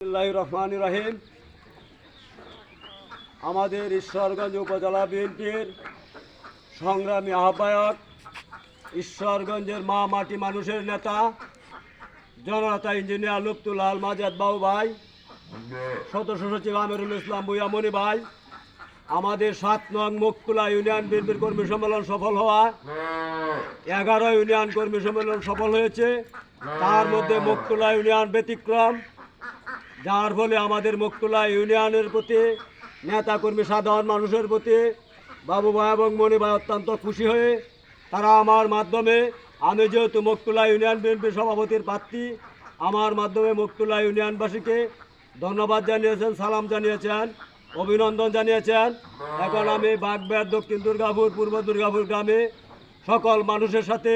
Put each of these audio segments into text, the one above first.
রহমান রহিম। আমাদের ঈশ্বরগঞ্জ উপজেলা বিএনপির সংগ্রামী আহ্বায়ক, ঈশ্বরগঞ্জের মা মাটি মানুষের নেতা, জননেতা ইঞ্জিনিয়ার লুপ্তুল আল মাজাদ বাবু ভাই, সদস্য সচিব আমিরুল ইসলাম বুয়া মনি ভাই, আমাদের সাত নং মুকুলা ইউনিয়ন বিএনপির কর্মী সম্মেলন সফল হওয়া, এগারো ইউনিয়ন কর্মী সম্মেলন সফল হয়েছে। তার মধ্যে মুকুলা ইউনিয়ন ব্যতিক্রম যার ফলে আমাদের মুক্তুলা ইউনিয়নের প্রতি, নেতাকর্মী, সাধারণ মানুষের প্রতি বাবু ভাই এবং মণি ভাই অত্যন্ত খুশি হয়ে তারা আমার মাধ্যমে, আমি যেহেতু মুক্তুলা ইউনিয়ন বিএনপি সভাপতির প্রার্থী, আমার মাধ্যমে মুক্তুলা ইউনিয়নবাসীকে ধন্যবাদ জানিয়েছেন, সালাম জানিয়েছেন, অভিনন্দন জানিয়েছেন। এখন আমি বাগবের দক্ষিণ দুর্গাপুর, পূর্ব দুর্গাপুর গ্রামে সকল মানুষের সাথে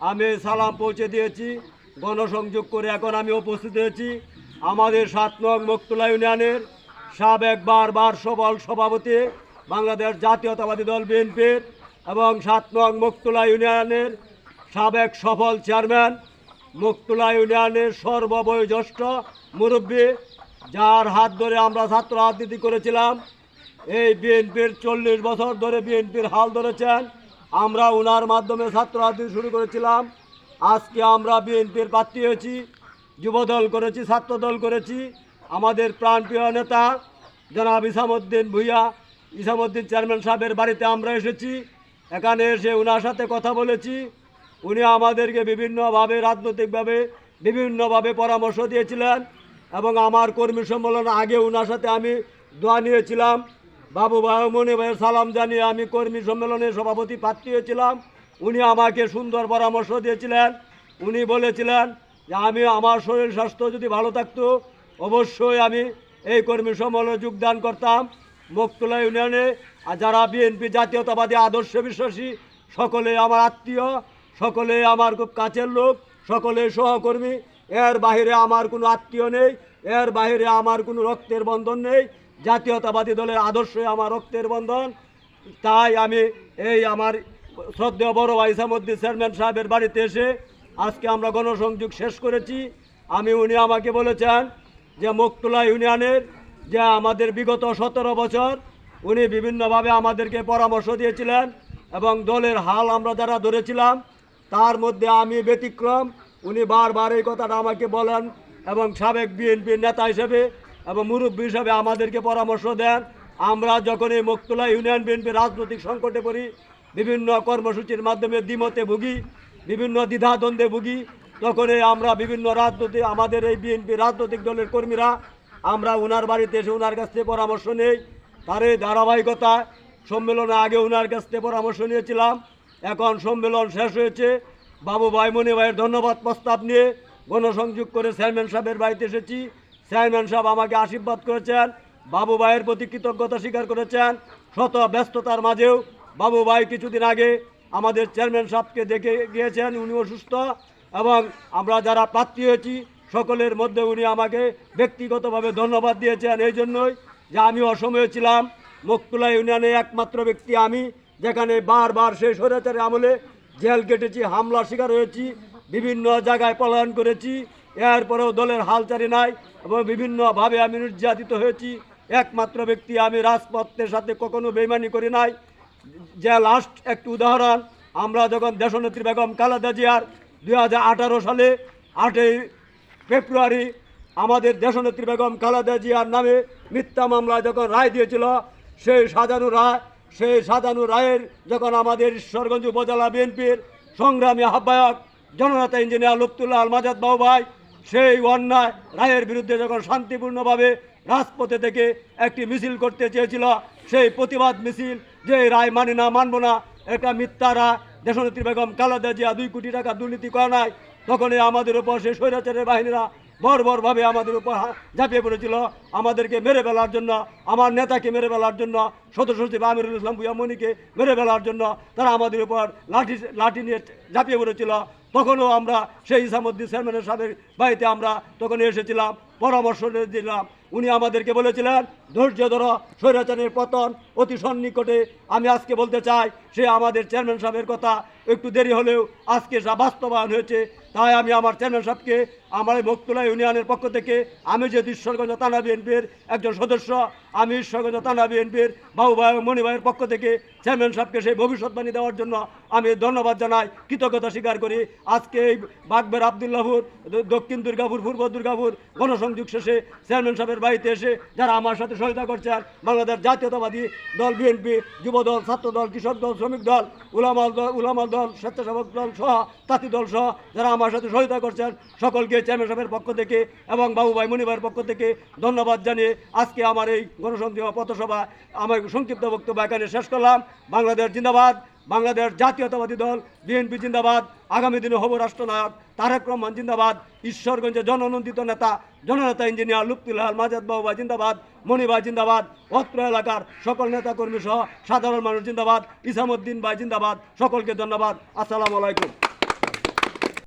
আমি সালাম পৌঁছে দিয়েছি, গণসংযোগ করে এখন আমি উপস্থিত হয়েছি। আমাদের সাত নং মুক্তুলা ইউনিয়নের সাবেক বারবার সবল সভাপতি, বাংলাদেশ জাতীয়তাবাদী দল বিএনপির এবং সাত নং মুক্তুলা ইউনিয়নের সাবেক সফল চেয়ারম্যান, মুক্তুলা ইউনিয়নের সর্ববয়োজ্যেষ্ঠ মুরব্বী, যার হাত ধরে আমরা ছাত্র রাজনীতি করেছিলাম। এই বিএনপির চল্লিশ বছর ধরে বিএনপির হাল ধরেছেন। আমরা ওনার মাধ্যমে ছাত্র রাজনীতি শুরু করেছিলাম। আজকে আমরা বিএনপির প্রার্থী হয়েছি। যুবদল করেছি, ছাত্রদল করেছি। আমাদের প্রাণপ্রিয় নেতা জনাব ইসামুদ্দিন ভুইয়া ইসামুদ্দিন চেয়ারম্যান সাহেবের বাড়িতে আমরা এসেছি। এখানে এসে ওনার সাথে কথা বলেছি। উনি আমাদেরকে বিভিন্নভাবে, রাজনৈতিকভাবে বিভিন্নভাবে পরামর্শ দিয়েছিলেন এবং আমার কর্মী সম্মেলন আগে ওনার সাথে আমি দোয়া নিয়েছিলাম। বাবু ভাই, মনি ভাইয়ের সালাম জানিয়ে আমি কর্মী সম্মেলনে সভাপতি প্রার্থী হয়েছিলাম। উনি আমাকে সুন্দর পরামর্শ দিয়েছিলেন। উনি বলেছিলেন যে আমি আমার শরীর স্বাস্থ্য যদি ভালো থাকতো, অবশ্যই আমি এই কর্মী সম্মেলনে যোগদান করতাম মুক্তলা ইউনিয়নে। আর যারা বিএনপি জাতীয়তাবাদী আদর্শ বিশ্বাসী, সকলে আমার আত্মীয়, সকলে আমার খুব কাছের লোক, সকলে সহকর্মী। এর বাহিরে আমার কোনো আত্মীয় নেই, এর বাহিরে আমার কোনো রক্তের বন্ধন নেই। জাতীয়তাবাদী দলের আদর্শই আমার রক্তের বন্ধন। তাই আমি এই আমার শ্রদ্ধেয় বড় ভাই ইসামুদ্দিন চেয়ারম্যান সাহেবের বাড়িতে এসে আজকে আমরা গণসংযোগ শেষ করেছি। আমি, উনি আমাকে বলেছেন যে মুক্তুলা ইউনিয়নের যে আমাদের বিগত সতেরো বছর, উনি বিভিন্নভাবে আমাদেরকে পরামর্শ দিয়েছিলেন এবং দলের হাল আমরা যারা ধরেছিলাম, তার মধ্যে আমি ব্যতিক্রম। উনি বারবার এই কথাটা আমাকে বলেন এবং সাবেক বিএনপির নেতা হিসেবে এবং মুরব্বী হিসাবে আমাদেরকে পরামর্শ দেন। আমরা যখন এই মুক্তলা ইউনিয়ন বিএনপি রাজনৈতিক সংকটে পড়ি, বিভিন্ন কর্মসূচির মাধ্যমে দ্বিমতে ভুগি বিভিন্ন দ্বিধাদ্বন্দ্বে ভুগি। তখন আমরা বিভিন্ন রাজনৈতিক, আমাদের এই বিএনপি রাজনৈতিক দলের কর্মীরা, আমরা ওনার বাড়িতে এসে ওনার কাছ থেকে পরামর্শ নেই। তার এই ধারাবাহিকতা সম্মেলনে আগে ওনার কাছ থেকে পরামর্শ নিয়েছিলাম। এখন সম্মেলন শেষ হয়েছে। বাবু ভাই, মনি ভাইয়ের ধন্যবাদ প্রস্তাব নিয়ে গণসংযোগ করে চেয়ারম্যান সাহেবের বাড়িতে এসেছি। চেয়ারম্যান সাহেব আমাকে আশীর্বাদ করেছেন। বাবু ভাইয়ের প্রতি কৃতজ্ঞতা স্বীকার করেছেন। শত ব্যস্ততার মাঝেও বাবু ভাই কিছুদিন আগে আমাদের চেয়ারম্যান সাহেবকে দেখে গিয়েছেন উনি অসুস্থ এবং আমরা যারা প্রার্থী হয়েছি, সকলের মধ্যে উনি আমাকে ব্যক্তিগতভাবে ধন্যবাদ দিয়েছেন। এই জন্যই যে আমি অসময়ে ছিলাম, মুক্তুলা ইউনিয়নে একমাত্র ব্যক্তি আমি, যেখানে বারবার সেই স্বৈরাচারের আমলে জেল কেটেছি, হামলার শিকার হয়েছি, বিভিন্ন জায়গায় পলায়ন করেছি, এরপরেও দলের হালচারি নাই এবং বিভিন্নভাবে আমি নির্যাতিত হয়েছি। একমাত্র ব্যক্তি আমি রাজপথের সাথে কখনো বেইমানি করি নাই। যে লাস্ট একটি উদাহরণ, আমরা যখন দেশনেত্রী বেগম খালেদা জিয়ার দু হাজার আঠারো সালে আটই ফেব্রুয়ারি আমাদের দেশনেত্রী বেগম খালেদা জিয়ার নামে মিথ্যা মামলা যখন রায় দিয়েছিল, সেই সাজানো রায়, সেই সাজানো রায়ের যখন আমাদের ঈশ্বরগঞ্জ উপজেলা বিএনপির সংগ্রামী আহ্বায়ক জননেতা ইঞ্জিনিয়ার লুপ্তুল্লাহ আল মাজাদ বাবু ভাই, সেই অন্যায় রায়ের বিরুদ্ধে যখন শান্তিপূর্ণভাবে রাজপথে থেকে একটি মিছিল করতে চেয়েছিল। সেই প্রতিবাদ মিছিল যে রায় মানি না, মানবো না একটা মিথ্যা রায় দেশনেত্রী বেগম খালেদা জিয়া দুই কোটি টাকা দুর্নীতি করে নাই। তখনই আমাদের উপর সেই স্বৈরাচারের বাহিনীরা বর্বরভাবে আমাদের উপর ঝাঁপিয়ে পড়েছিল। আমাদেরকে মেরে ফেলার জন্য, আমার নেতাকে মেরে ফেলার জন্য, সদস্য সচিব আমিরুল ইসলাম ভুয়ামণিকে মেরে ফেলার জন্য তারা আমাদের উপর লাঠি লাঠি নিয়ে ঝাঁপিয়ে পড়েছিল। তখনও আমরা সেই ইসামুদ্দিন চেয়ারম্যানের সাহেবের বাড়িতে আমরা তখন এসেছিলাম, পরামর্শ দিলাম উনি আমাদেরকে বলেছিলেন, ধৈর্য ধরো, স্বৈরাচারের পতন অতি সন্নিকটে। আমি আজকে বলতে চাই, সে আমাদের চেয়ারম্যান সাহেবের কথা, একটু দেরি হলেও আজকে যা বাস্তবায়ন হয়েছে, তাই আমি আমার চেয়ারম্যান সাহেবকে আমার মুক্তলা ইউনিয়নের পক্ষ থেকে আমি যেহেতু ঈশ্বরগঞ্জ থানা বিএনপির একজন সদস্য, আমি ঈশ্বরগঞ্জ থানা বিএনপির বাবু ভাই মণি ভাইয়ের পক্ষ থেকে চেয়ারম্যান সাহেবকে সেই ভবিষ্যৎবাণী দেওয়ার জন্য আমি ধন্যবাদ জানাই, কৃতজ্ঞতা স্বীকার করি। আজকে এই বাগবের আবদুল্লাপুর দক্ষিণ দুর্গাপুর, পূর্ব দুর্গাপুর গণসংযোগ শেষে চেয়ারম্যান সাহেবের বাড়িতে এসে যারা আমার সাথে সহায়তা করছেন বাংলাদেশ জাতীয়তাবাদী দল, বিএনপি যুব দল ছাত্র দল কৃষক দল, শ্রমিক দল, উলামাল দল উলামাল দল, স্বেচ্ছাসেবক দল সহ, তাঁতি দল সহ যারা আমার সাথে সহায়তা করছেন সকলকে চেয়ারম্যান সাহেবের পক্ষ থেকে এবং বাবু ভাই মণি ভাইয়ের পক্ষ থেকে ধন্যবাদ জানিয়ে আজকে আমার এই গণসংযোগ পথসভা আমার সংক্ষিপ্ত বক্তব্য এখানে শেষ করলাম। বাংলাদেশ জিন্দাবাদ, বাংলাদেশ জাতীয়তাবাদী দল, বিএনপি জিন্দাবাদ, আগামী দিনে হব রাষ্ট্রনায়ক তারেক রহমান জিন্দাবাদ, ঈশ্বরগঞ্জে জননন্দিত নেতা, জননেতা ইঞ্জিনিয়ার লুপ্তুল্লাহ মাজাদ বাবুবা জিন্দাবাদ মণিভাই জিন্দাবাদ, অত্র এলাকার সকল নেতাকর্মী সহ সাধারণ মানুষ জিন্দাবাদ ইসামুদ্দিন ভাই জিন্দাবাদ, সকলকে ধন্যবাদ। আসসালামু আলাইকুম।